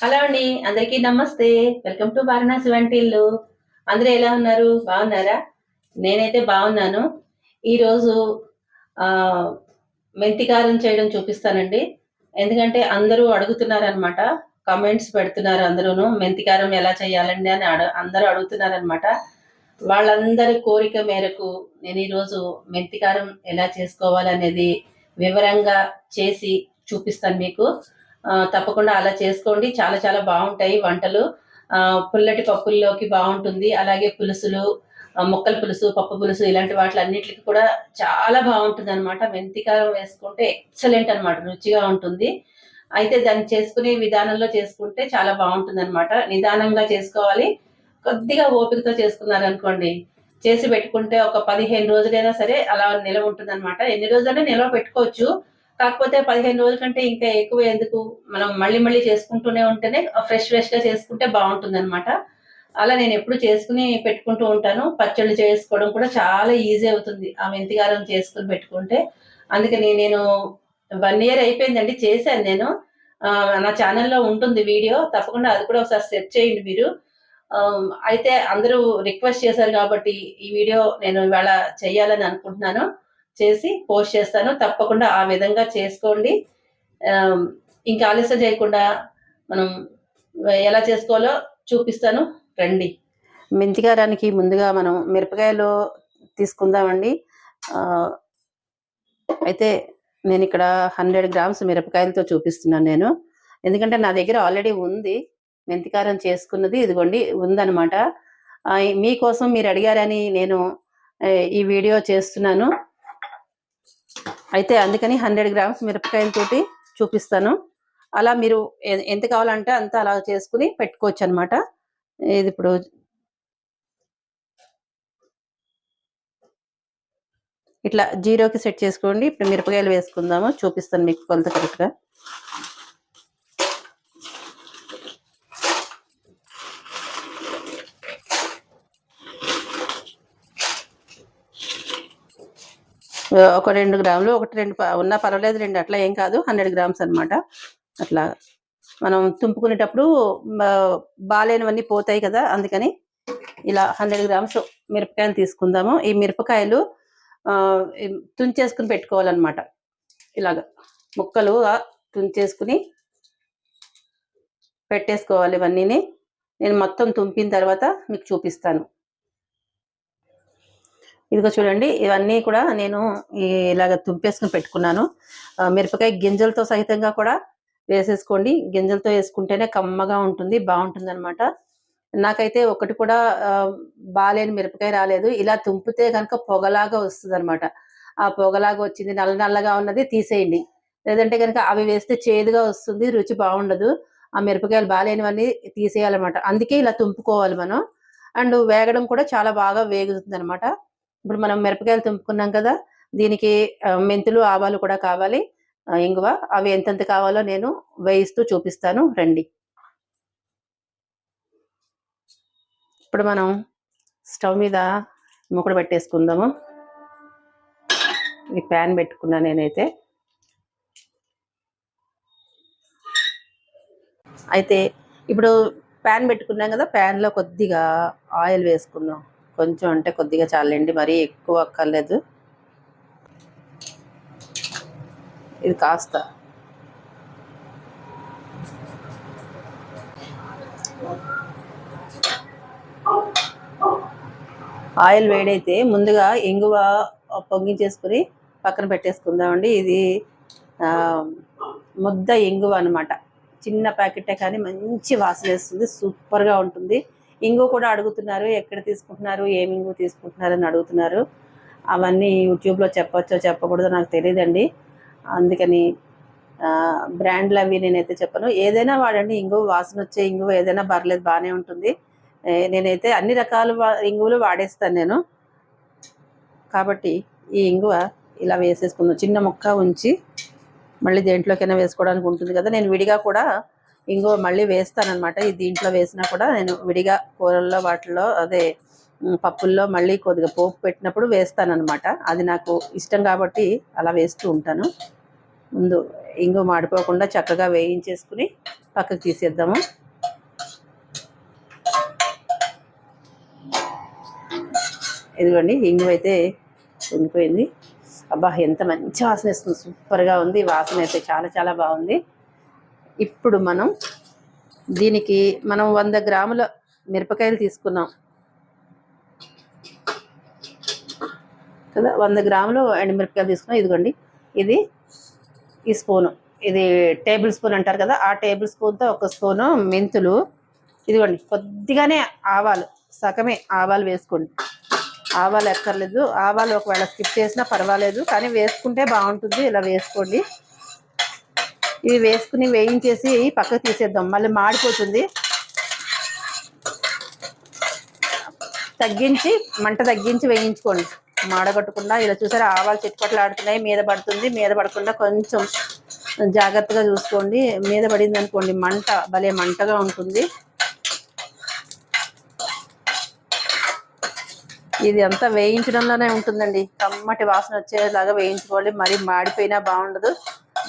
Hello అండి అందరికీ నమస్తే. వెల్కమ్ టు వారణాసి వంటిల్లు. అందరూ ఎలా ఉన్నారు? బాగున్నారా? నేనైతే బాగున్నాను. ఈరోజు ఆ, మెంతి కారం చేయడం చూపిస్తానండి. ఎందుకంటే అందరూ అడుగుతున్నారు కమెంట్స్ కామెంట్స్ పెడుతున్నారు అందరూను మెంతి కారం ఎలా చేయాలండి అని అడ అందరూ అడుగుతున్నారనమాట వాళ్ళందరి కోరిక మేరకు నేను ఈరోజు మెంతి కారం ఎలా చేసుకోవాలనేది వివరంగా చేసి చూపిస్తాను మీకు. తప్పకుండా అలా చేసుకోండి. చాలా చాలా బాగుంటాయి వంటలు. పుల్లటి పప్పుల్లోకి బాగుంటుంది. అలాగే పులుసులు మొక్కల పులుసు పప్పు పులుసు ఇలాంటి వాటిలన్నిటికి కూడా చాలా బాగుంటుంది అనమాట మెంతికారం వేసుకుంటే ఎక్సలెంట్ అన్నమాట. రుచిగా ఉంటుంది. అయితే దాన్ని చేసుకునే విధానంలో చేసుకుంటే చాలా బాగుంటుంది అనమాట నిదానంగా చేసుకోవాలి. కొద్దిగా ఓపికతో చేసుకున్నారు అనుకోండి చేసి పెట్టుకుంటే ఒక పదిహేను రోజులైనా సరే అలా నిలవ ఉంటుంది అనమాట ఎన్ని రోజులైనా నిలవ పెట్టుకోవచ్చు. కాకపోతే పదిహేను రోజుల కంటే ఇంకా ఎక్కువ ఎందుకు? మనం మళ్ళీ మళ్ళీ చేసుకుంటూనే ఉంటేనే ఫ్రెష్ ఫ్రెష్గా చేసుకుంటే బాగుంటుంది అనమాట అలా నేను ఎప్పుడు చేసుకుని పెట్టుకుంటూ ఉంటాను. పచ్చళ్ళు చేసుకోవడం కూడా చాలా ఈజీ అవుతుంది. ఆ మెంతిగారం చేసుకుని పెట్టుకుంటే. అందుకని నేను వన్ ఇయర్ అయిపోయిందండి చేశాను నేను. నా ఛానల్లో ఉంటుంది వీడియో. తప్పకుండా అది కూడా ఒకసారి సెర్చ్ చేయండి మీరు. అయితే అందరూ రిక్వెస్ట్ చేశారు కాబట్టి ఈ వీడియో నేను ఇవాళ చేయాలని అనుకుంటున్నాను. చేసి పోస్ట్ చేస్తాను. తప్పకుండా ఆ విధంగా చేసుకోండి. ఇంకా ఆలస్యం చేయకుండా మనం ఎలా చేసుకోవాలో చూపిస్తాను. రండి. మెంతికారానికి ముందుగా మనం మిరపకాయలు తీసుకుందామండి. అయితే నేను ఇక్కడ హండ్రెడ్ గ్రామ్స్ మిరపకాయలతో చూపిస్తున్నాను నేను. ఎందుకంటే నా దగ్గర ఆల్రెడీ ఉంది. మెంతికారం చేసుకున్నది ఇదిగోండి ఉందన్నమాట. మీకోసం మీరు అడిగారని నేను ఈ వీడియో చేస్తున్నాను. అయితే అందుకని హండ్రెడ్ గ్రామ్స్ మిరపకాయలతోటి చూపిస్తాను. అలా మీరు ఎంత కావాలంటే అంత అలా చేసుకుని పెట్టుకోవచ్చు అనమాట ఇది ఇప్పుడు ఇట్లా జీరోకి సెట్ చేసుకోండి. ఇప్పుడు మిరపకాయలు వేసుకుందాము. చూపిస్తాను మీకు కొలత కరెక్ట్గా. ఒక రెండు గ్రాములు ఒకటి రెండు ఉన్నా పర్వాలేదు రెండు అట్లా ఏం కాదు హండ్రెడ్ గ్రామ్స్ అనమాట అట్లా మనం తుంపుకునేటప్పుడు బాగాలేనివన్నీ పోతాయి కదా అందుకని ఇలా హండ్రెడ్ గ్రామ్స్ మిరపకాయలు తీసుకుందాము. ఈ మిరపకాయలు తుంచేసుకుని పెట్టుకోవాలన్నమాట. ఇలాగ ముక్కలు తుంచేసుకుని పెట్టేసుకోవాలి ఇవన్నీని. నేను మొత్తం తుంపిన తర్వాత మీకు చూపిస్తాను. ఇదిగో చూడండి ఇవన్నీ కూడా నేను ఇలాగ తుంపేసుకుని పెట్టుకున్నాను. మిరపకాయ గింజలతో సహితంగా కూడా వేసేసుకోండి. గింజలతో వేసుకుంటేనే కమ్మగా ఉంటుంది బాగుంటుంది అనమాట నాకైతే ఒకటి కూడా బాగాలేని మిరపకాయ రాలేదు. ఇలా తుంపితే కనుక పొగలాగా వస్తుంది అనమాట ఆ పొగలాగా వచ్చింది నల్ల నల్లగా ఉన్నది తీసేయండి. లేదంటే కనుక అవి వేస్తే చేదుగా వస్తుంది రుచి బాగుండదు. ఆ మిరపకాయలు బాలేనివన్నీ తీసేయాలన్నమాట. అందుకే ఇలా తుంపుకోవాలి మనం. అండ్ వేగడం కూడా చాలా బాగా వేగుతుంది అనమాట ఇప్పుడు మనం మిరపకాయలు తుంపుకున్నాం కదా దీనికి మెంతులు ఆవాలు కూడా కావాలి. ఇంగువ అవి ఎంతెంత కావాలో నేను వేయిస్తూ చూపిస్తాను. రండి. ఇప్పుడు మనం స్టవ్ మీద ముక్కడు పెట్టేసుకుందాము. ఈ ప్యాన్ పెట్టుకున్నా నేనైతే. అయితే ఇప్పుడు ప్యాన్ పెట్టుకున్నాం కదా ప్యాన్లో కొద్దిగా ఆయిల్ వేసుకుందాం. కొంచెం అంటే కొద్దిగా చాలండి మరీ ఎక్కువ అక్కర్లేదు. ఇది కాస్త. ఆయిల్ వేడైతే ముందుగా ఇంగువ పొంగించేసుకుని పక్కన పెట్టేసుకుందామండి. ఇది ఆ, ముద్ద ఇంగువ అన్నమాట. చిన్న ప్యాకెటే కానీ మంచి వాసన వేస్తుంది సూపర్గా ఉంటుంది. ఇంగు కూడా అడుగుతున్నారు ఎక్కడ తీసుకుంటున్నారు ఏమి ఇంగు తీసుకుంటున్నారు అని అడుగుతున్నారు. అవన్నీ యూట్యూబ్లో చెప్పొచ్చో చెప్పకూడదో నాకు తెలియదండి అందుకని బ్రాండ్లు అవి నేనైతే చెప్పను. ఏదైనా వాడండి ఇంగువ వాసన వచ్చే ఇంగువ ఏదైనా పర్లేదు బాగానే ఉంటుంది. నేనైతే అన్ని రకాల వా- ఇంగువలు వాడేస్తాను నేను. కాబట్టి ఈ ఇంగువ ఇలా వేసేసుకుందాం. చిన్న ముక్క ఉంచి మళ్ళీ దేంట్లోకైనా వేసుకోవడానికి ఉంటుంది కదా నేను విడిగా కూడా ఇంకో మళ్ళీ వేస్తానమాట ఈ దీంట్లో వేసినా కూడా నేను విడిగా కూరల్లో వాటిల్లో అదే పప్పుల్లో మళ్ళీ కొద్దిగా పోపు పెట్టినప్పుడు వేస్తానమాట అది నాకు ఇష్టం కాబట్టి అలా వేస్తూ ఉంటాను. ముందు ఇంగు మాడిపోకుండా చక్కగా వేయించేసుకుని పక్కకు తీసేద్దాము. ఇదిగోండి ఇంగు అయితే ఉండిపోయింది. అబ్బా ఎంత మంచి వాసన వేస్తుంది. సూపర్గా ఉంది. వాసన అయితే చాలా చాలా బాగుంది. ఇప్పుడు మనం దీనికి మనం వంద గ్రాముల మిరపకాయలు తీసుకున్నాం. కదా? వంద గ్రాములు ఎండుమిరపకాయలు తీసుకున్నాం. ఇదిగోండి. ఇది ఈ స్పూను. ఇది టేబుల్ స్పూన్ అంటారు కదా? ఆ టేబుల్ స్పూన్తో ఒక స్పూను మెంతులు. ఇదిగోండి. కొద్దిగానే ఆవాలు. సగమే ఆవాలు వేసుకోండి. ఆవాలు ఎక్కర్లేదు. ఆవాలు ఒకవేళ స్కిప్ చేసినా పర్వాలేదు. కానీ వేసుకుంటే బాగుంటుంది. ఇలా వేసుకోండి. ఇవి వేసుకుని వేయించేసి పక్కకు తీసేద్దాం. మళ్ళీ మాడిపోతుంది. తగ్గించి మంట తగ్గించి వేయించుకోండి. మాడగొట్టకుండా ఇలా చూసారా ఆవాలు చిట్పట్లు ఆడుతున్నాయి మీద పడుతుంది మీద పడకుండా కొంచెం జాగ్రత్తగా చూసుకోండి. మీద పడింది అనుకోండి మంట భలే మంటగా ఉంటుంది. ఇది అంతా వేయించడంలోనే ఉంటుందండి. కమ్మటి వాసన వచ్చేలాగా వేయించుకోవాలి మరి మాడిపోయినా బాగుండదు.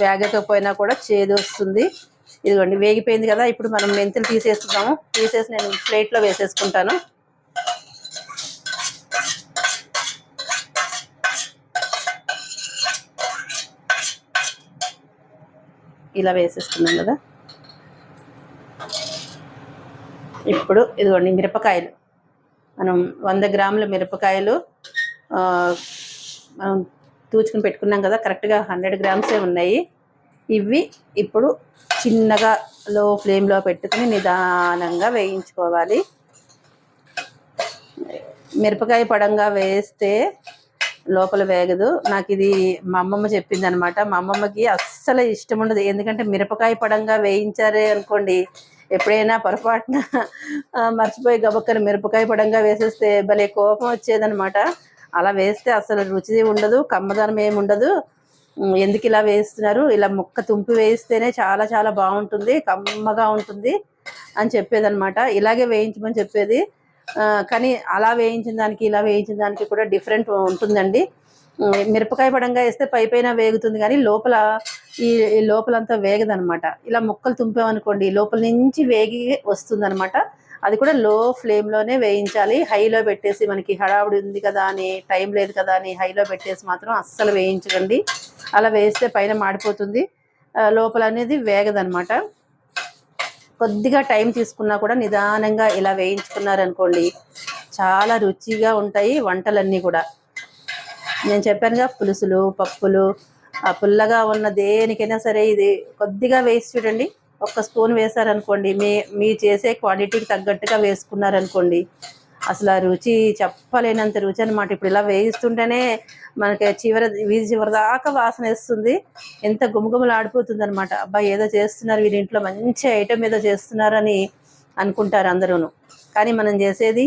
వేగకపోయినా కూడా చేదు వస్తుంది. ఇదిగోండి వేగిపోయింది కదా ఇప్పుడు మనం మెంతులు తీసేసుకుందాము తీసేసి నేను ప్లేట్లో వేసేసుకుంటాను. ఇలా వేసేసుకున్నాం కదా. ఇప్పుడు ఇదిగోండి మిరపకాయలు. మనం వంద గ్రాముల మిరపకాయలు మనం తూచుకుని పెట్టుకున్నాం కదా కరెక్ట్గా హండ్రెడ్ గ్రామ్సే ఉన్నాయి. ఇవి ఇప్పుడు చిన్నగా లో ఫ్లేమ్లో పెట్టుకుని నిదానంగా వేయించుకోవాలి. మిరపకాయ పడంగా వేస్తే లోపల వేగదు. నాకు ఇది మా అమ్మమ్మ చెప్పింది అనమాట మా అమ్మమ్మకి అస్సలు ఇష్టం ఉండదు. ఎందుకంటే మిరపకాయ పడంగా వేయించారే అనుకోండి ఎప్పుడైనా పొరపాటున మర్చిపోయి గబక్కన మిరపకాయ పడంగా వేసేస్తే భలే కోపం వచ్చేదనమాట. అలా వేస్తే అసలు రుచి ఉండదు కమ్మదనం ఏమి ఉండదు. ఎందుకు ఇలా వేస్తున్నారు? ఇలా ముక్క తుంపి వేస్తేనే చాలా చాలా బాగుంటుంది కమ్మగా ఉంటుంది అని చెప్పేదనమాట ఇలాగే వేయించమని చెప్పేది. కానీ అలా వేయించిన దానికి ఇలా వేయించిన దానికి కూడా డిఫరెంట్ ఉంటుందండి. మిరపకాయ పడంగా వేస్తే పై పైన వేగుతుంది కానీ లోపల ఈ ఈ లోపలంతా వేగదనమాట ఇలా ముక్కలు తుంపామనుకోండి లోపల నుంచి వేగి వస్తుందనమాట అది కూడా లో ఫ్లేమ్లోనే వేయించాలి. హైలో పెట్టేసి మనకి హడావుడి ఉంది కదా అని టైం లేదు కదా అని హైలో పెట్టేసి మాత్రం అస్సలు వేయించకండి. అలా వేస్తే పైన మాడిపోతుంది. లోపల అనేది వేగదనమాట కొద్దిగా టైం తీసుకున్నా కూడా నిదానంగా ఇలా వేయించుకున్నారనుకోండి చాలా రుచిగా ఉంటాయి వంటలన్నీ కూడా. నేను చెప్పానుగా పులుసులు పప్పులు ఆ పుల్లగా ఉన్న దేనికైనా సరే ఇది కొద్దిగా వేసి చూడండి. ఒక స్పూన్ వేశారనుకోండి మీ మీ చేసే క్వాంటిటీకి తగ్గట్టుగా వేసుకున్నారనుకోండి అసలు ఆ రుచి చెప్పలేనంత రుచి అనమాట ఇప్పుడు ఇలా వేయిస్తుంటేనే మనకి చివరి వీధి చివరి దాకా వాసన వేస్తుంది. ఎంత గుమగుమలాడిపోతుంది అనమాట అబ్బాయి ఏదో చేస్తున్నారు వీరి ఇంట్లో మంచి ఐటమ్ ఏదో చేస్తున్నారని అనుకుంటారు అందరూను. కానీ మనం చేసేది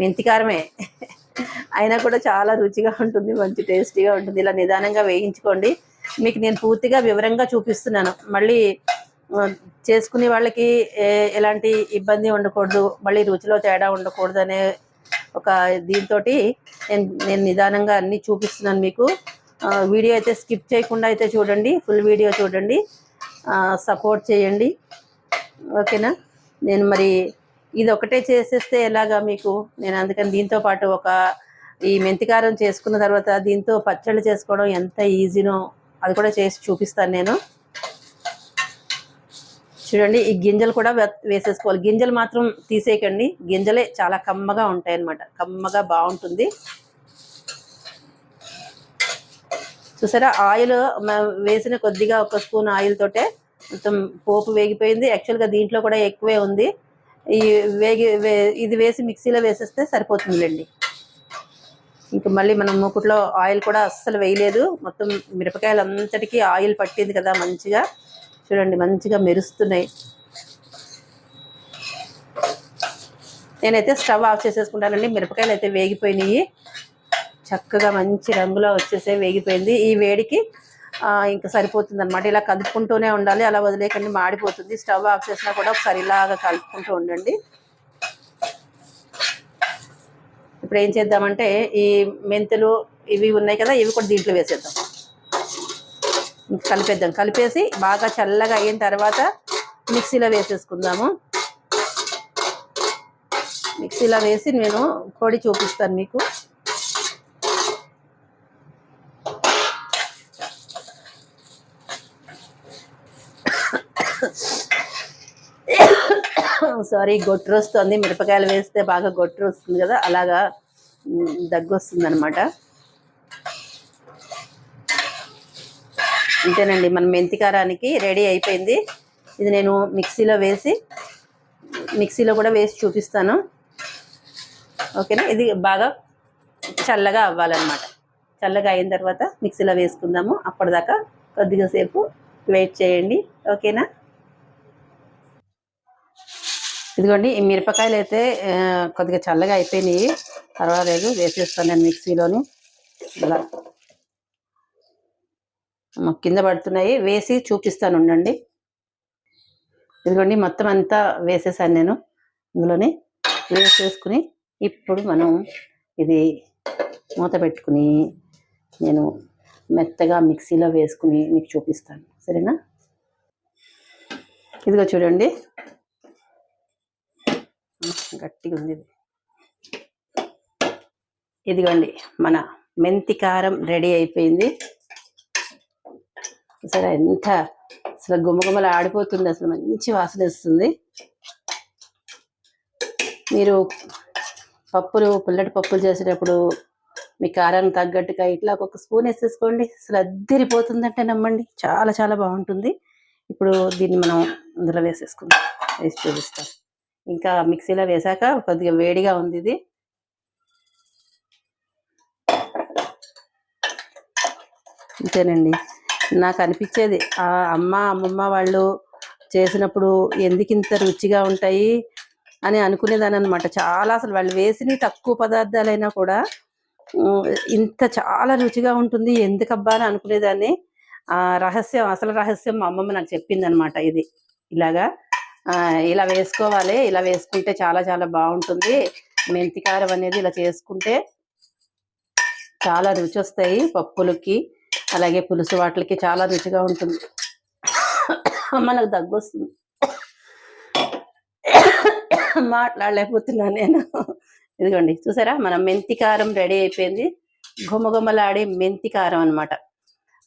మెంతికారమే. అయినా కూడా చాలా రుచిగా ఉంటుంది మంచి టేస్టీగా ఉంటుంది. ఇలా నిదానంగా వేయించుకోండి. మీకు నేను పూర్తిగా వివరంగా చూపిస్తున్నాను. మళ్ళీ చేసుకునే వాళ్ళకి ఎలాంటి ఇబ్బంది ఉండకూడదు మళ్ళీ రుచిలో తేడా ఉండకూడదు అనే ఒక దీంతో నేను నేను నిదానంగా అన్ని చూపిస్తున్నాను మీకు. వీడియో అయితే స్కిప్ చేయకుండా అయితే చూడండి ఫుల్ వీడియో చూడండి. సపోర్ట్ చేయండి. ఓకేనా? నేను మరి ఇది ఒకటే చేసేస్తే ఎలాగా మీకు? నేను అందుకని దీంతో పాటు ఒక ఈ మెంతికారం చేసుకున్న తర్వాత దీంతో పచ్చళ్ళు చేసుకోవడం ఎంత ఈజీనో అది కూడా చేసి చూపిస్తాను నేను. చూడండి ఈ గింజలు కూడా వే- వేసేసుకోవాలి. గింజలు మాత్రం తీసేయకండి. గింజలే చాలా కమ్మగా ఉంటాయి అన్నమాట కమ్మగా బాగుంటుంది. చూసారా? ఆయిల్ వేసిన కొద్దిగా ఒక స్పూన్ ఆయిల్ తోటే మొత్తం పోపు వేగిపోయింది. యాక్చువల్గా దీంట్లో కూడా ఎక్కువే ఉంది. ఈ వేగి వే- ఇది వేసి మిక్సీలో వేసేస్తే సరిపోతుందిలేండి. ఇంక మళ్ళీ మనం మూకుట్లో ఆయిల్ కూడా అస్సలు వేయలేదు. మొత్తం మిరపకాయలు అంతటికీ ఆయిల్ పట్టింది కదా మంచిగా. చూడండి మంచిగా మెరుస్తున్నాయి. నేనైతే స్టవ్ ఆఫ్ చేసేసుకుంటానండి. మిరపకాయలు అయితే వేగిపోయినాయి. చక్కగా మంచి రంగులో వచ్చేసే వేగిపోయింది. ఈ వేడికి ఇంకా సరిపోతుంది అనమాట ఇలా కలుపుకుంటూనే ఉండాలి. అలా వదిలేకండి మాడిపోతుంది. స్టవ్ ఆఫ్ చేసినా కూడా ఒకసారి ఇలాగా కలుపుకుంటూ ఉండండి. ఇప్పుడు ఏం చేద్దామంటే ఈ మెంతులు ఇవి ఉన్నాయి కదా ఇవి కూడా దీంట్లో వేసేద్దాం. కలిపేద్దాం. కలిపేసి బాగా చల్లగా అయిన తర్వాత మిక్సీలో వేసేసుకుందాము. మిక్సీలో వేసి నేను పొడి చూపిస్తాను మీకు. సారీ గొట్టు వస్తుంది మిరపకాయలు వేస్తే బాగా గొట్టు వస్తుంది కదా అలాగా దగ్గు వస్తుంది అనమాట అంతేనండి మన మెంతి కారానికి రెడీ అయిపోయింది. ఇది నేను మిక్సీలో వేసి మిక్సీలో కూడా వేసి చూపిస్తాను. ఓకేనా? ఇది బాగా చల్లగా అవ్వాలన్నమాట. చల్లగా అయిన తర్వాత మిక్సీలో వేసుకుందాము. అప్పటిదాకా కొద్దిగా సేపు వెయిట్ చేయండి. ఓకేనా? ఇదిగోండి ఈ మిరపకాయలు అయితే కొద్దిగా చల్లగా అయిపోయినాయి. పర్వాలేదు వేసేస్తాను నేను మిక్సీలోని. ఇలా కింద పడుతున్నాయి వేసి చూపిస్తాను ఉండండి. ఇదిగోండి మొత్తం అంతా వేసేసాను నేను. ఇందులోని వేసేసుకుని ఇప్పుడు మనం ఇది మూత పెట్టుకుని నేను మెత్తగా మిక్సీలో వేసుకుని మీకు చూపిస్తాను. సరేనా? ఇదిగో చూడండి. గట్టిగా ఉంది ఇది. ఇదిగోండి మన మెంతి కారం రెడీ అయిపోయింది. అసలు ఎంత అసలు గుమ్మగుమ్మలు ఆడిపోతుంది అసలు మంచి వాసన ఇస్తుంది మీరు పప్పులు పుల్లటి పప్పులు చేసేటప్పుడు మీ కారానికి తగ్గట్టుగా ఇట్లా ఒక స్పూన్ వేసేసుకోండి. అసలు అద్దరిపోతుందంటే నమ్మండి. చాలా చాలా బాగుంటుంది. ఇప్పుడు దీన్ని మనం అందులో వేసేసుకుందాం. వేసి చూపిస్తాం. ఇంకా మిక్సీలో వేసాక కొద్దిగా వేడిగా ఉంది ఇది. అంతేనండి నాకు అనిపించేది. ఆ అమ్మ అమ్మమ్మ వాళ్ళు చేసినప్పుడు ఎందుకు ఇంత రుచిగా ఉంటాయి అని అనుకునేదాన్ని అనమాట చాలా అసలు వాళ్ళు వేసిన తక్కువ పదార్థాలైనా కూడా ఇంత చాలా రుచిగా ఉంటుంది ఎందుకబ్బా అని అనుకునేదాన్ని. ఆ రహస్యం అసలు రహస్యం మా అమ్మమ్మ నాకు చెప్పింది అనమాట ఇది. ఇలాగా ఇలా వేసుకోవాలి ఇలా వేసుకుంటే చాలా చాలా బాగుంటుంది. మెంతికారం అనేది ఇలా చేసుకుంటే చాలా రుచి వస్తాయి పప్పులకి. అలాగే పులుసు వాటికి చాలా రుచిగా ఉంటుంది. మనకు దగ్గు వస్తుంది మాట్లాడలేకపోతున్నాను నేను. ఇదిగోండి చూసారా? మన మెంతి కారం రెడీ అయిపోయింది. గుమగుమలాడే మెంతి కారం అనమాట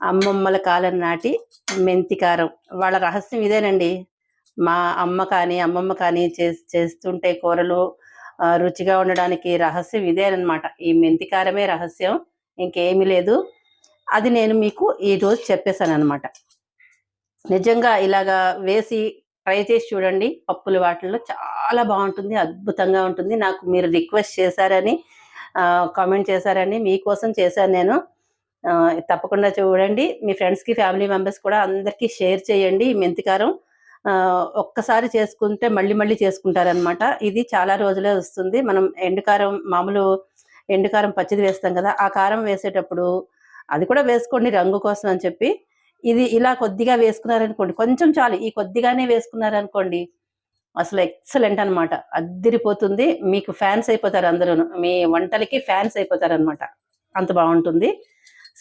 అమ్మమ్మల కాలం నాటి మెంతి కారం. వాళ్ళ రహస్యం ఇదేనండి. మా అమ్మ కానీ అమ్మమ్మ కానీ చేస్ చేస్తుంటే కూరలు రుచిగా ఉండడానికి రహస్యం ఇదేనమాట ఈ మెంతి కారమే రహస్యం. ఇంకేమీ లేదు. అది నేను మీకు ఈ రోజు చెప్పేశాను అనమాట నిజంగా ఇలాగా వేసి ట్రై చేసి చూడండి. పప్పుల వాటిల్లో చాలా బాగుంటుంది అద్భుతంగా ఉంటుంది. నాకు మీరు రిక్వెస్ట్ చేశారని కామెంట్ చేశారని మీకోసం చేశాను నేను. తప్పకుండా చూడండి. మీ ఫ్రెండ్స్కి ఫ్యామిలీ మెంబర్స్ కూడా అందరికీ షేర్ చేయండి. ఈ మెంతికారం ఒక్కసారి చేసుకుంటే మళ్ళీ మళ్ళీ చేసుకుంటారనమాట ఇది చాలా రోజులే వస్తుంది. మనం ఎండుకారం మామూలు ఎండుకారం పచ్చిది వేస్తాం కదా ఆ కారం వేసేటప్పుడు అది కూడా వేసుకోండి రంగు కోసం అని చెప్పి. ఇది ఇలా కొద్దిగా వేసుకున్నారనుకోండి కొంచెం చాలు. ఈ కొద్దిగానే వేసుకున్నారనుకోండి అసలు ఎక్సలెంట్ అన్నమాట. అద్దిరిపోతుంది. మీకు ఫ్యాన్స్ అయిపోతారు అందరూ మీ వంటలకి ఫ్యాన్స్ అయిపోతారు అనమాట అంత బాగుంటుంది.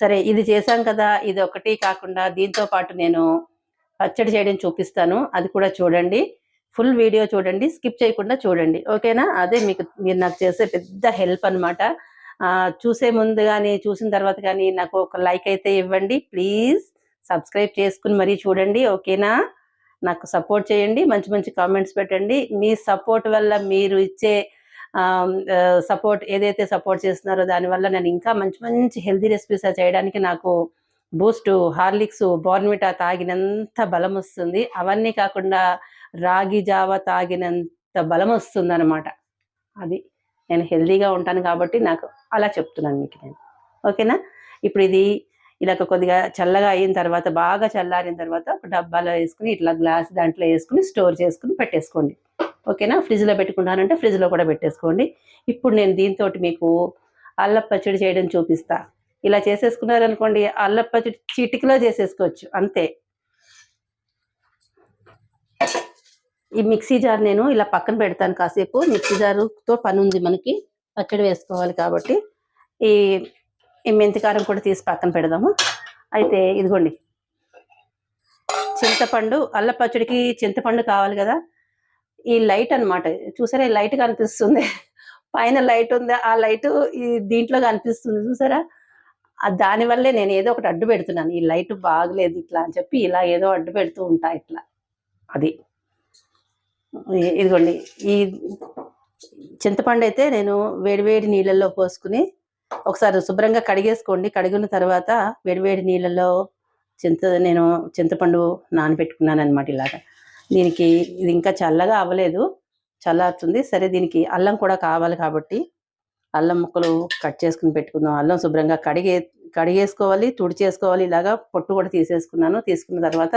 సరే ఇది చేశాం కదా. ఇది ఒకటి కాకుండా దీంతో పాటు నేను పచ్చడి చేయడం చూపిస్తాను. అది కూడా చూడండి. ఫుల్ వీడియో చూడండి. స్కిప్ చేయకుండా చూడండి. ఓకేనా? అదే మీకు మీరు నాకు చేసే పెద్ద హెల్ప్ అనమాట చూసే ముందు కానీ చూసిన తర్వాత కానీ నాకు ఒక లైక్ అయితే ఇవ్వండి. ప్లీజ్ సబ్స్క్రైబ్ చేసుకుని మరీ చూడండి ఓకేనా? నాకు సపోర్ట్ చేయండి మంచి మంచి కామెంట్స్ పెట్టండి. మీ సపోర్ట్ వల్ల మీరు ఇచ్చే సపోర్ట్ ఏదైతే సపోర్ట్ చేస్తున్నారో దానివల్ల నేను ఇంకా మంచి మంచి హెల్తీ రెసిపీస్ చేయడానికి నాకు బూస్ట్ హార్లిక్స్ బోర్న్విటా తాగినంత బలం వస్తుంది. అవన్నీ కాకుండా రాగి జావ తాగినంత బలం వస్తుంది అనమాట అది. నేను హెల్దీగా ఉంటాను కాబట్టి నాకు అలా చెప్తున్నాను మీకు నేను. ఓకేనా? ఇప్పుడు ఇది ఇలా కొద్దిగా చల్లగా అయిన తర్వాత బాగా చల్లారిన తర్వాత ఒక డబ్బాలో వేసుకుని ఇట్లా గ్లాస్ దాంట్లో వేసుకుని స్టోర్ చేసుకుని పెట్టేసుకోండి. ఓకేనా? ఫ్రిడ్జ్లో పెట్టుకున్నానంటే ఫ్రిడ్జ్లో కూడా పెట్టేసుకోండి. ఇప్పుడు నేను దీంతో మీకు అల్లం పచ్చడి చేయడం చూపిస్తా. ఇలా చేసేసుకున్నారనుకోండి అల్లం పచ్చడి చిటికలో చేసేసుకోవచ్చు అంతే. ఈ మిక్సీ జార్ నేను ఇలా పక్కన పెడతాను కాసేపు. మిక్సీ జారుతో పని ఉంది మనకి. పచ్చడి వేసుకోవాలి కాబట్టి. ఈ ఈ మెంతికారం కూడా తీసి పక్కన పెడదాము. అయితే ఇదిగోండి. చింతపండు అల్ల పచ్చడికి చింతపండు కావాలి కదా. ఈ లైట్ అన్నమాట. చూసారా ఈ లైట్ కనిపిస్తుంది పైన లైట్ ఉంది ఆ లైట్ ఈ దీంట్లో కనిపిస్తుంది చూసారా? దానివల్లే దాని వల్లే నేను ఏదో ఒకటి అడ్డు పెడుతున్నాను. ఈ లైట్ బాగలేదు ఇట్లా అని చెప్పి ఇలా ఏదో అడ్డు పెడుతూ ఉంటా ఇట్లా. అది. ఇదిగోండి ఈ చింతపండు అయితే నేను వేడివేడి నీళ్ళల్లో పోసుకుని ఒకసారి శుభ్రంగా కడిగేసుకోండి. కడిగిన తర్వాత వేడివేడి నీళ్ళల్లో చింత నేను చింతపండు నానబెట్టుకున్నాను అనమాట ఇలాగా. దీనికి ఇది ఇంకా చల్లగా అవ్వలేదు చల్లారుతుంది. సరే దీనికి అల్లం కూడా కావాలి కాబట్టి అల్లం ముక్కలు కట్ చేసుకుని పెట్టుకుందాం. అల్లం శుభ్రంగా కడిగే కడిగేసుకోవాలి తుడి చేసుకోవాలి ఇలాగా పొట్టు కూడా తీసేసుకున్నాను. తీసుకున్న తర్వాత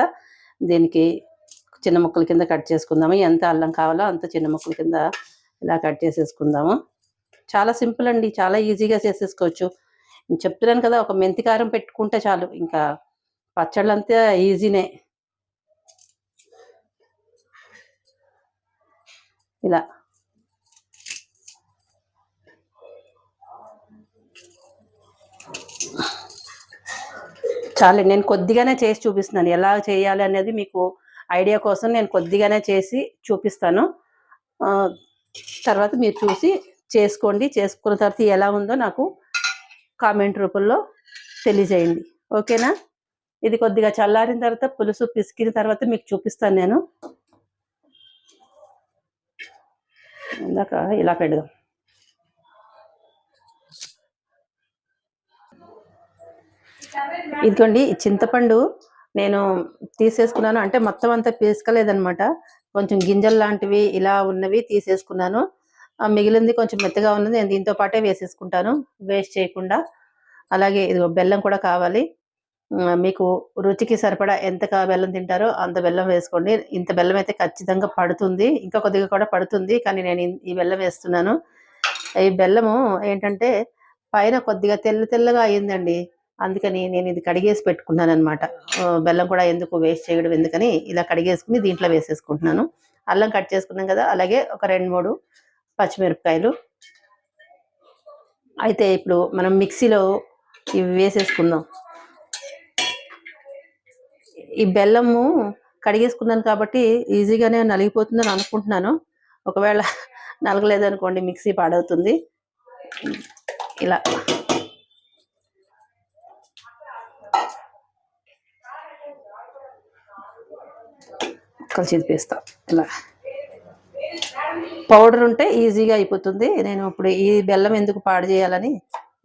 దీనికి చిన్న ముక్కల కింద కట్ చేసుకుందాము. ఎంత అల్లం కావాలో అంత చిన్న ముక్కల కింద ఇలా కట్ చేసేసుకుందాము. చాలా సింపుల్ అండి. చాలా ఈజీగా చేసేసుకోవచ్చు. చెప్తున్నాను కదా ఒక మెంతి కారం పెట్టుకుంటే చాలు. ఇంకా పచ్చళ్ళంతా ఈజీనే. ఇలా. చాలు నేను కొద్దిగానే చేసి చూపిస్తున్నాను. ఎలా చేయాలి అనేది మీకు ఐడియా కోసం నేను కొద్దిగానే చేసి చూపిస్తాను. తర్వాత మీరు చూసి చేసుకోండి. చేసుకున్న తర్వాత ఎలా ఉందో నాకు కామెంట్ రూపంలో తెలియజేయండి. ఓకేనా? ఇది కొద్దిగా చల్లారిన తర్వాత పులుసు పిసికిన తర్వాత మీకు చూపిస్తాను నేను. ఇందాక ఇలా పెడదాం. ఇదిగోండి చింతపండు నేను తీసేసుకున్నాను. అంటే మొత్తం అంతా పీసుకలేదనమాట కొంచెం గింజలు లాంటివి ఇలా ఉన్నవి తీసేసుకున్నాను. ఆ మిగిలింది కొంచెం మెత్తగా ఉన్నది. నేను దీంతో పాటే వేసేసుకుంటాను. వేస్ట్ చేయకుండా. అలాగే ఇది బెల్లం కూడా కావాలి. మీకు రుచికి సరిపడా ఎంత బెల్లం తింటారో అంత బెల్లం వేసుకోండి. ఇంత బెల్లం అయితే ఖచ్చితంగా పడుతుంది. ఇంకా కొద్దిగా కూడా పడుతుంది. కానీ నేను ఈ బెల్లం వేస్తున్నాను. ఈ బెల్లము ఏంటంటే పైన కొద్దిగా తెల్ల తెల్లగా అయిందండి అందుకని నేను ఇది కడిగేసి పెట్టుకున్నాను అనమాట బెల్లం కూడా ఎందుకు వేస్ట్ చేయడం ఎందుకని ఇలా కడిగేసుకుని దీంట్లో వేసేసుకుంటున్నాను. అల్లం కట్ చేసుకున్నాం కదా అలాగే ఒక రెండు మూడు పచ్చిమిరపకాయలు. అయితే ఇప్పుడు మనం మిక్సీలో ఇవి వేసేసుకుందాం. ఈ బెల్లము కడిగేసుకున్నాను కాబట్టి ఈజీగానే నలిగిపోతుందని అనుకుంటున్నాను. ఒకవేళ నలగలేదనుకోండి మిక్సీ పాడవుతుంది. ఇలా. కలిసి తిప్పేస్తా ఇలా. పౌడర్ ఉంటే ఈజీగా అయిపోతుంది. నేను ఇప్పుడు ఈ బెల్లం ఎందుకు పాడు చేయాలని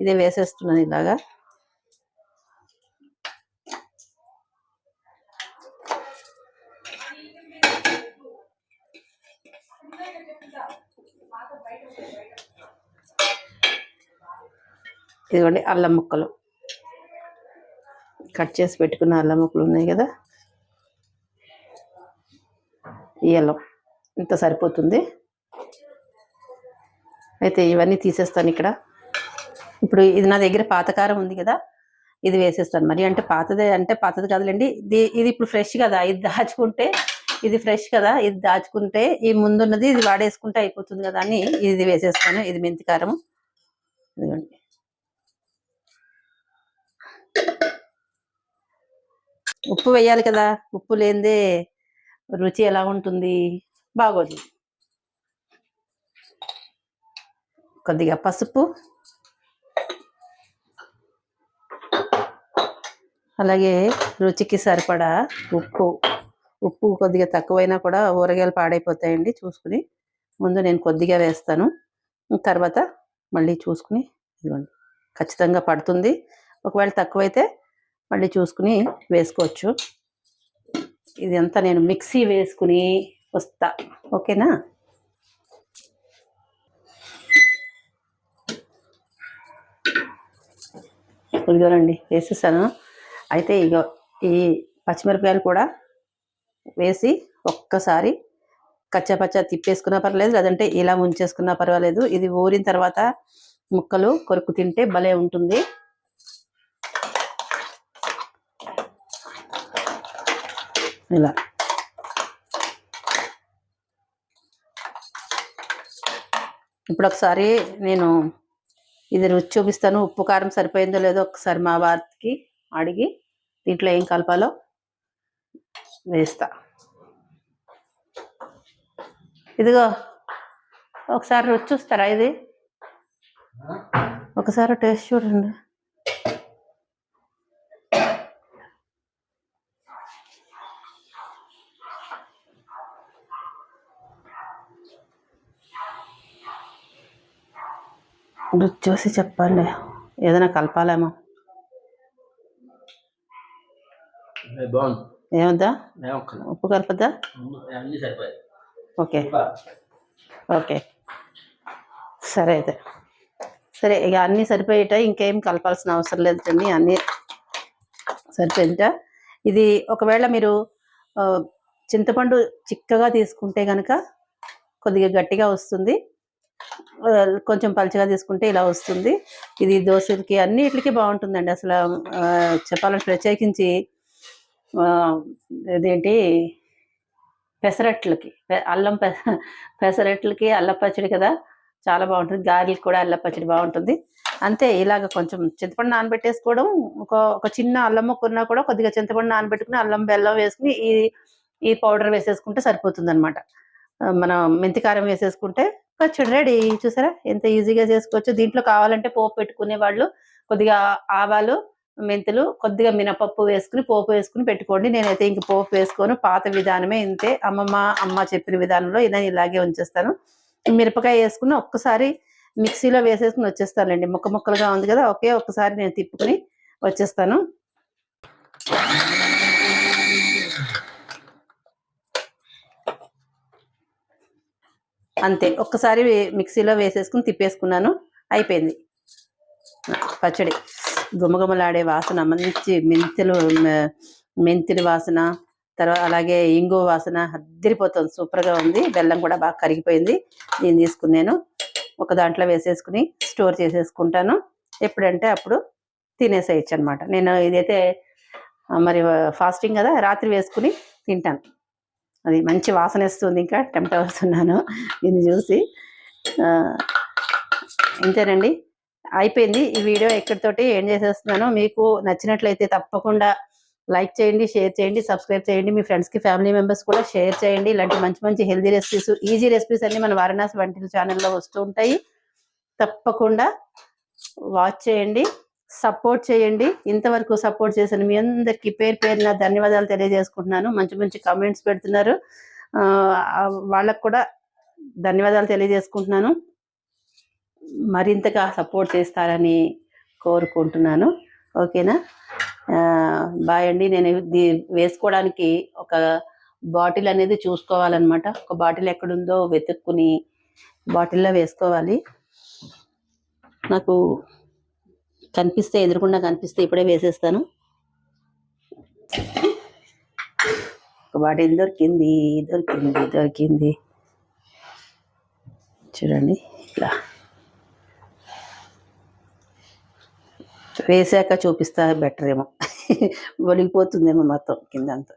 ఇదే వేసేస్తున్నాను ఇలాగా. ఇదిగోండి అల్లం ముక్కలు. కట్ చేసి పెట్టుకున్న అల్లం ముక్కలు ఉన్నాయి కదా. ఇయ్యలం. ఇంత సరిపోతుంది. అయితే ఇవన్నీ తీసేస్తాను ఇక్కడ. ఇప్పుడు ఇది నా దగ్గర పాతకారం ఉంది కదా ఇది వేసేస్తాను. మరి అంటే పాతదే అంటే పాతది కాదులేండి. ఇది ఇది ఇప్పుడు ఫ్రెష్ కదా ఇది దాచుకుంటే ఇది ఫ్రెష్ కదా ఇది దాచుకుంటే ఈ ముందున్నది ఇది వాడేసుకుంటే అయిపోతుంది కదా అని ఇది వేసేస్తాను. ఇది మెంతి కారం ఇదిగోండి. ఉప్పు వేయాలి కదా ఉప్పు లేనిదే రుచి ఎలా ఉంటుంది? బాగోదు. కొద్దిగా పసుపు. అలాగే రుచికి సరిపడా ఉప్పు. ఉప్పు కొద్దిగా తక్కువైనా కూడా ఊరగాయలు పాడైపోతాయండి చూసుకుని. ముందు నేను కొద్దిగా వేస్తాను. తర్వాత మళ్ళీ చూసుకుని ఇదిగోండి. ఖచ్చితంగా పడుతుంది. ఒకవేళ తక్కువైతే మళ్ళీ చూసుకుని వేసుకోవచ్చు. ఇది అంతా నేను మిక్సీ వేసుకుని వస్తా. ఓకేనా? ఇదిగోనండి వేసేసాను. అయితే ఇగో ఈ పచ్చిమిరపకాయలు కూడా వేసి ఒక్కసారి కచ్చాపచ్చా తిప్పేసుకున్నా పర్వాలేదు లేదంటే ఇలా ఉంచేసుకున్నా పర్వాలేదు. ఇది ఊరిన తర్వాత ముక్కలు కొరుకు తింటే భలే ఉంటుంది. ఇలా. ఇప్పుడు ఒకసారి నేను ఇది రుచి చూపిస్తాను. ఉప్పు కారం సరిపోయిందో లేదో ఒకసారి మా వారికి అడిగి దీంట్లో ఏం కలపాలో వేస్తా. ఇదిగో ఒకసారి రుచి చూస్తారా ఇది? ఒకసారి టేస్ట్ చూడండి. రుచి చూసి చెప్పండి ఏదైనా కలపాలేమో. ఏమొద్దా. ఉప్పు కలపద్దా? ఓకే. ఓకే. సరే అయితే. సరే ఇక అన్నీ సరిపోయేట? ఇంకేం కలపాల్సిన అవసరం లేదు చండి అన్నీ సరిపోయింట ఇది ఒకవేళ మీరు చింతపండు చిక్కగా తీసుకుంటే కనుక కొద్దిగా గట్టిగా వస్తుంది. కొంచెం పలుచగా తీసుకుంటే ఇలా వస్తుంది. ఇది దోశలకి అన్నిటికి బాగుంటుందండి. అసలు చెప్పాలని చెప్పాలంటే ప్రత్యేకించి ఇదేంటి పెసరట్లకి అల్లం పెస పెసరట్లకి అల్లం పచ్చడి కదా చాలా బాగుంటుంది. గారెలకి కూడా అల్లం పచ్చడి బాగుంటుంది. అంతే ఇలాగ కొంచెం చింతపండు నానబెట్టేసుకోవడం ఒక ఒక చిన్న అల్లం ముక్క ఉన్నా కూడా కొద్దిగా చింతపండు నానబెట్టుకుని అల్లం బెల్లం వేసుకుని ఈ ఈ పౌడర్ వేసేసుకుంటే సరిపోతుంది అనమాట మనం మెంతి కారం వేసేసుకుంటే పచ్చడి రెడీ. చూసారా? ఎంత ఈజీగా చేసుకోవచ్చు. దీంట్లో కావాలంటే పోపు పెట్టుకునే వాళ్ళు కొద్దిగా ఆవాలు మెంతులు కొద్దిగా మినపప్పు వేసుకుని పోపు వేసుకుని పెట్టుకోండి. నేనైతే ఇంక పోపు వేసుకోను. పాత విధానమే ఇంతే. అమ్మమ్మ అమ్మ చెప్పిన విధానంలో ఇదని ఇలాగే ఉంచేస్తాను. మిరపకాయ వేసుకుని ఒక్కసారి మిక్సీలో వేసేసుకుని వచ్చేస్తానండి. ముక్క ముక్కలుగా ఉంది కదా ఒకే ఒక్కసారి నేను తిప్పుకుని వచ్చేస్తాను. అంతే. ఒక్కసారి మిక్సీలో వేసేసుకుని తిప్పేసుకున్నాను. అయిపోయింది. పచ్చడి. గుమగుమలాడే వాసన మంచి మెంతులు మెంతులు వాసన తర్వాత అలాగే ఇంగు వాసన అద్దరిపోతుంది. సూపర్గా ఉంది. బెల్లం కూడా బాగా కరిగిపోయింది. నేను తీసుకున్నాను. ఒక దాంట్లో వేసేసుకుని స్టోర్ చేసేసుకుంటాను. ఎప్పుడంటే అప్పుడు తినేసేయచ్చు అనమాట నేను ఇదైతే మరి ఫాస్టింగ్ కదా రాత్రి వేసుకుని తింటాను. అది మంచి వాసన వేస్తుంది ఇంకా టెంప్ట్ అవుతున్నాను దీన్ని చూసి. ఇంతేనండి. అయిపోయింది ఈ వీడియో ఎక్కడితోటి ఏం చేసేస్తున్నాను మీకు నచ్చినట్లయితే తప్పకుండా లైక్ చేయండి షేర్ చేయండి సబ్స్క్రైబ్ చేయండి. మీ ఫ్రెండ్స్కి ఫ్యామిలీ మెంబర్స్ కూడా షేర్ చేయండి. ఇలాంటి మంచి మంచి హెల్దీ రెసిపీస్ ఈజీ రెసిపీస్ అన్ని మన వారణాసి వంటల ఛానల్లో వస్తూ ఉంటాయి. తప్పకుండా వాచ్ చేయండి. సపోర్ట్ చేయండి. ఇంతవరకు సపోర్ట్ చేసిన మీ అందరికీ పేరు పేరున ధన్యవాదాలు తెలియజేసుకుంటున్నాను. మంచి మంచి కామెంట్స్ పెడుతున్నారు. వాళ్ళకు కూడా ధన్యవాదాలు తెలియజేసుకుంటున్నాను. మరింతగా సపోర్ట్ చేస్తారని కోరుకుంటున్నాను. ఓకేనా? బాయ్ అండి. నేను దీ వేసుకోవడానికి ఒక బాటిల్ అనేది చూసుకోవాలన్నమాట. ఒక బాటిల్ ఎక్కడుందో వెతుక్కుని బాటిల్లో వేసుకోవాలి. నాకు కనిపిస్తే ఎదురుకుండా కనిపిస్తే ఇప్పుడే వేసేస్తాను. ఒక బాటిల్ దొరికింది దొరికింది దొరికింది. చూడండి ఇలా. వేసాక చూపిస్తా బెటర్ ఏమో. ఒలిగిపోతుందేమో మొత్తం కిందంతా అంతా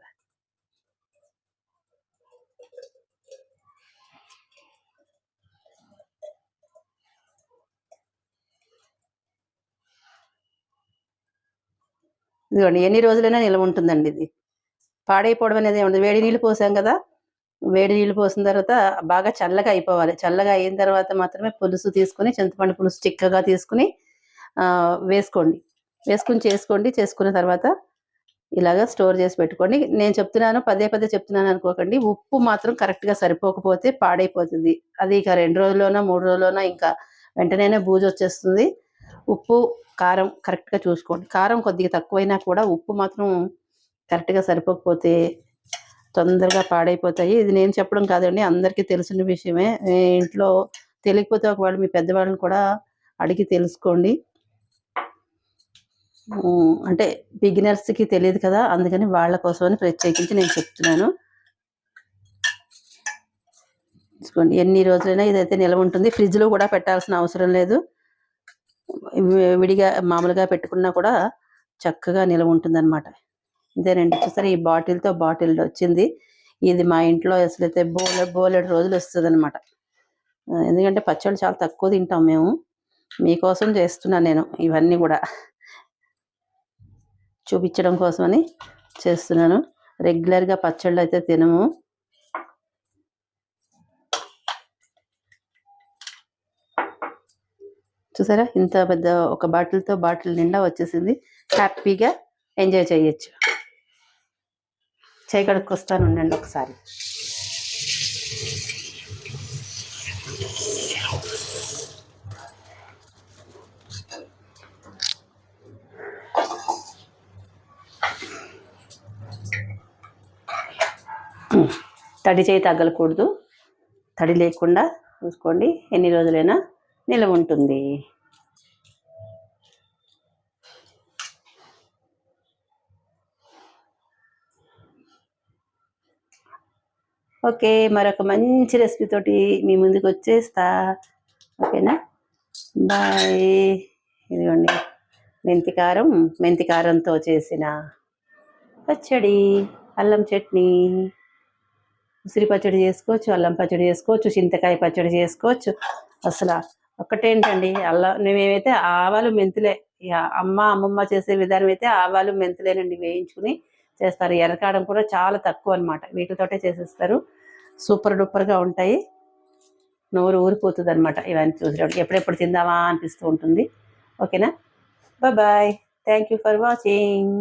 ఇదిగోండి ఎన్ని రోజులైనా నిల్వ ఉంటుందండి ఇది. పాడైపోవడం అనేది ఉండదు వేడి నీళ్ళు పోసాం కదా వేడి నీళ్ళు పోసిన తర్వాత బాగా చల్లగా అయిపోవాలి. చల్లగా అయిన తర్వాత మాత్రమే పులుసు తీసుకుని చింతపండు పులుసు చిక్కగా తీసుకుని వేసుకోండి. వేసుకుని చేసుకోండి. చేసుకున్న తర్వాత ఇలాగా స్టోర్ చేసి పెట్టుకోండి. నేను చెప్తున్నాను పదే పదే చెప్తున్నాను అనుకోకండి. ఉప్పు మాత్రం కరెక్ట్గా సరిపోకపోతే పాడైపోతుంది. అది ఇక రెండు రోజుల్లోనో మూడు రోజుల్లోనో ఇంకా వెంటనే బూజు వచ్చేస్తుంది. ఉప్పు కారం కరెక్ట్గా చూసుకోండి. కారం కొద్దిగా తక్కువైనా కూడా ఉప్పు మాత్రం కరెక్ట్గా సరిపోకపోతే తొందరగా పాడైపోతాయి. ఇది నేను చెప్పడం కాదండి అందరికీ తెలిసిన విషయమే. ఇంట్లో తెలియకపోతే ఒకవేళ మీ పెద్దవాళ్ళని కూడా అడిగి తెలుసుకోండి. అంటే బిగినర్స్కి తెలియదు కదా అందుకని వాళ్ళ కోసమని ప్రత్యేకించి నేను చెప్తున్నాను. చూసుకోండి ఎన్ని రోజులైనా ఇదైతే నిల్వ ఉంటుంది. ఫ్రిడ్జ్లో కూడా పెట్టాల్సిన అవసరం లేదు. విడిగా మామూలుగా పెట్టుకున్నా కూడా చక్కగా నిల్వ ఉంటుంది అనమాట ఇదేనండి చూసారా ఈ బాటిల్తో బాటిల్ వచ్చింది. ఇది మా ఇంట్లో అసలైతే బోలె బోలెడు రోజులు వస్తుంది అనమాట ఎందుకంటే పచ్చళ్ళు చాలా తక్కువ తింటాం మేము. మీకోసం చేస్తున్నాను నేను ఇవన్నీ కూడా. చూపించడం కోసమని చేస్తున్నాను. రెగ్యులర్గా పచ్చళ్ళు అయితే తినము. చూసారా? ఇంత పెద్ద ఒక బాటిల్తో బాటిల్ నిండా వచ్చేసింది. హ్యాపీగా ఎంజాయ్ చేయొచ్చు. చేయి వస్తాను ఉండండి ఒకసారి. తడి చేయి తగ్గలకూడదు తడి లేకుండా చూసుకోండి. ఎన్ని రోజులైనా నిలవ ఉంటుంది. ఓకే మరొక మంచి రెసిపీ తోటి మీ ముందుకు వచ్చేస్తా. ఓకేనా? బాయ్. ఇదిగోండి మెంతి కారం మెంతి కారంతో చేసిన పచ్చడి అల్లం చట్నీ. ఉసిరి పచ్చడి చేసుకోవచ్చు అల్లం పచ్చడి చేసుకోవచ్చు చింతకాయ పచ్చడి చేసుకోవచ్చు. అసలు ఒక్కటేంటండి అల్లా మేమైతే ఆవాలు మెంతులే ఇక అమ్మ అమ్మమ్మ చేసే విధానం అయితే ఆవాలు మెంతులేనండి వేయించుకుని చేస్తారు. ఎర్రకారం కూడా చాలా తక్కువ అనమాట వీటితోటే చేసేస్తారు. సూపర్ డూపర్గా ఉంటాయి. నోరు ఊరిపోతుంది అనమాట ఇవన్నీ చూసినప్పుడు ఎప్పుడెప్పుడు తిందామా అనిపిస్తూ ఉంటుంది. ఓకేనా? Bye thank you for watching.